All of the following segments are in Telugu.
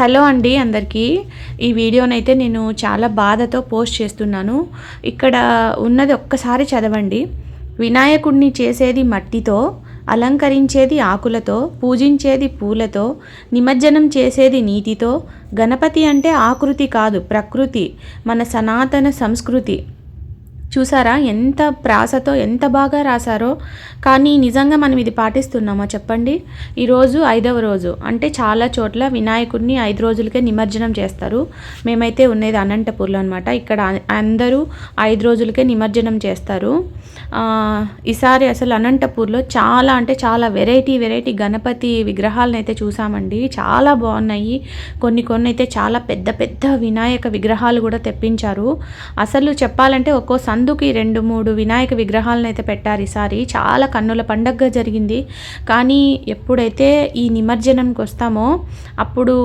హలో అండి అందరికీ. ఈ వీడియోనైతే నేను చాలా బాధతో పోస్ట్ చేస్తున్నాను. ఇక్కడ ఉన్నది ఒక్కసారి చదవండి. వినాయకుడిని చేసేది మట్టితో అలంకరించేది ఆకులతో పూజించేది పూలతో నిమజ్జనం చేసేది నీటితో గణపతి అంటే ఆకృతి కాదు ప్రకృతి మన సనాతన సంస్కృతి. చూసారా? ఎంత ప్రాసతో ఎంత బాగా రాశారో? కానీ నిజంగా మనం ఇది పాటిస్తున్నామా చెప్పండి. ఈరోజు ఐదవ రోజు. అంటే చాలా చోట్ల వినాయకుడిని ఐదు రోజులకే నిమజ్జనం చేస్తారు. మేమైతే ఉండేది అనంతపూర్లో అనమాట ఇక్కడ అందరూ ఐదు రోజులకే నిమజ్జనం చేస్తారు. ఈసారి అసలు అనంతపూర్లో చాలా అంటే చాలా వెరైటీ వెరైటీ గణపతి విగ్రహాలను అయితే చూసామండి. చాలా బాగున్నాయి. కొన్ని కొన్ని అయితే చాలా పెద్ద పెద్ద వినాయక విగ్రహాలు కూడా తెప్పించారు. అసలు చెప్పాలంటే ఒక్కో సందుకి రెండు మూడు వినాయక విగ్రహాలను అయితే పెట్టారు ఈసారి. చాలా కన్నుల పండగగా జరిగింది. కానీ ఎప్పుడైతే ఈ నిమజ్జనంకి వస్తామో అప్పుడు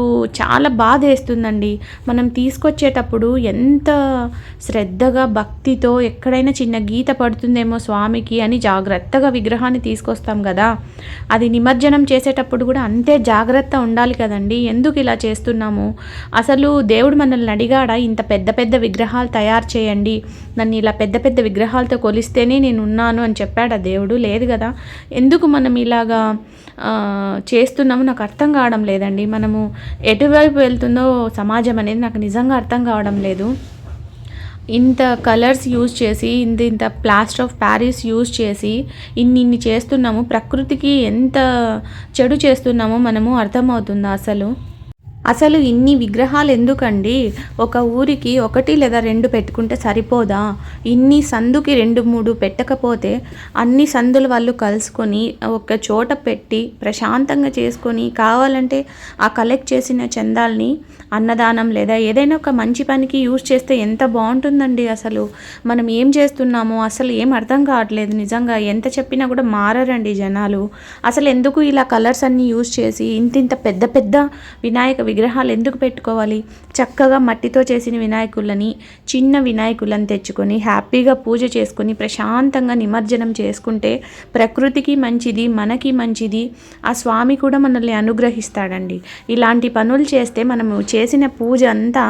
చాలా బాధ వేస్తుందండి. మనం తీసుకొచ్చేటప్పుడు ఎంత శ్రద్ధగా భక్తితో ఎక్కడైనా చిన్న గీత పడుతుంది పడుతుందేమో స్వామికి అని జాగ్రత్తగా విగ్రహాన్ని తీసుకొస్తాం కదా. అది నిమజ్జనం చేసేటప్పుడు కూడా అంతే జాగ్రత్త ఉండాలి కదండి. ఎందుకు ఇలా చేస్తున్నాము? అసలు దేవుడు మనల్ని అడిగాడా ఇంత పెద్ద పెద్ద విగ్రహాలు తయారు చేయండి. నన్ను ఇలా పెద్ద పెద్ద విగ్రహాలతో కొలిస్తేనే నేను ఉన్నాను అని చెప్పాడు దేవుడు. లేదు కదా. ఎందుకు మనం ఇలాగా చేస్తున్నాము? నాకు అర్థం కావడం లేదండి. మనము ఎటువైపు వెళ్తుందో సమాజం అనేది నాకు నిజంగా అర్థం కావడం లేదు. ఇంత కలర్స్ యూజ్ చేసి ఇంత ఇంత ప్లాస్టర్ ఆఫ్ ప్యారిస్ యూజ్ చేసి ఇన్ని ఇన్ని చేస్తున్నాము. ప్రకృతికి ఎంత చెడు చేస్తున్నామో మనము అర్థమవుతుందా అసలు? అసలు ఇన్ని విగ్రహాలు ఎందుకండి? ఒక ఊరికి ఒకటి లేదా రెండు పెట్టుకుంటే సరిపోదా? ఇన్ని సందుకి రెండు మూడు పెట్టకపోతే అన్ని సందులు వాళ్ళు కలుసుకొని ఒక చోట పెట్టి ప్రశాంతంగా చేసుకొని కావాలంటే ఆ కలెక్ట్ చేసిన చందాల్ని అన్నదానం లేదా ఏదైనా ఒక మంచి పనికి యూజ్ చేస్తే ఎంత బాగుంటుందండి అసలు? మనం ఏం చేస్తున్నామో అసలు ఏం అర్థం కావట్లేదు నిజంగా. ఎంత చెప్పినా కూడా మారరండి జనాలు. అసలు ఎందుకు ఇలా కలర్స్ అన్నీ యూజ్ చేసి ఇంత ఇంత పెద్ద పెద్ద వినాయక విగ్రహాలు ఎందుకు పెట్టుకోవాలి? చక్కగా మట్టితో చేసిన వినాయకులని చిన్న వినాయకులను తెచ్చుకొని హ్యాపీగా పూజ చేసుకొని ప్రశాంతంగా నిమజ్జనం చేసుకుంటే ప్రకృతికి మంచిది మనకి మంచిది. ఆ స్వామి కూడా మనల్ని అనుగ్రహిస్తాడండి. ఇలాంటి పనులు చేస్తే మనము చేసిన పూజ అంతా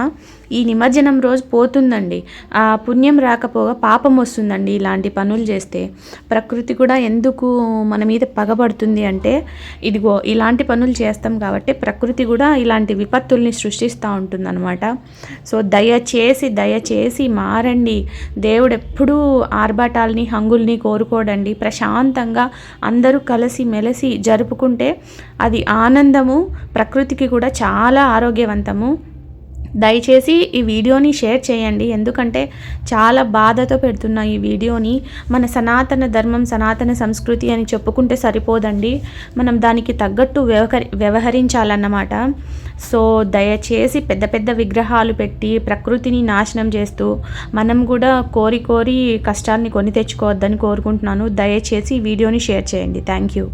ఈ నిమజ్జనం రోజు పోతుందండి. ఆ పుణ్యం రాకపోగా పాపం వస్తుందండి ఇలాంటి పనులు చేస్తే. ప్రకృతి కూడా ఎందుకు మన మీద పగబడుతుంది అంటే ఇదిగో ఇలాంటి పనులు చేస్తాం కాబట్టి ప్రకృతి కూడా ఇలాంటి విపత్తుల్ని సృష్టిస్తూ ఉంటుందన్నమాట. సో దయచేసి దయచేసి మారండి. దేవుడు ఎప్పుడూ ఆర్భాటాలని హంగుల్ని కోరుకోడండి. ప్రశాంతంగా అందరూ కలిసి మెలిసి జరుపుకుంటే అది ఆనందము ప్రకృతికి కూడా చాలా ఆరోగ్యవంతము. దయచేసి ఈ వీడియోని షేర్ చేయండి. ఎందుకంటే చాలా బాధతో పెడుతున్న ఈ వీడియోని మన సనాతన ధర్మం సనాతన సంస్కృతి అని చెప్పుకుంటే సరిపోదండి. మనం దానికి తగ్గట్టు వ్యవహరి వ్యవహరించాలన్నమాట. సో దయచేసి పెద్ద పెద్ద విగ్రహాలు పెట్టి ప్రకృతిని నాశనం చేస్తూ మనం కూడా కోరి కోరి కష్టాన్ని కొని తెచ్చుకోవద్దని కోరుకుంటున్నాను. దయచేసి వీడియోని షేర్ చేయండి. Thank you.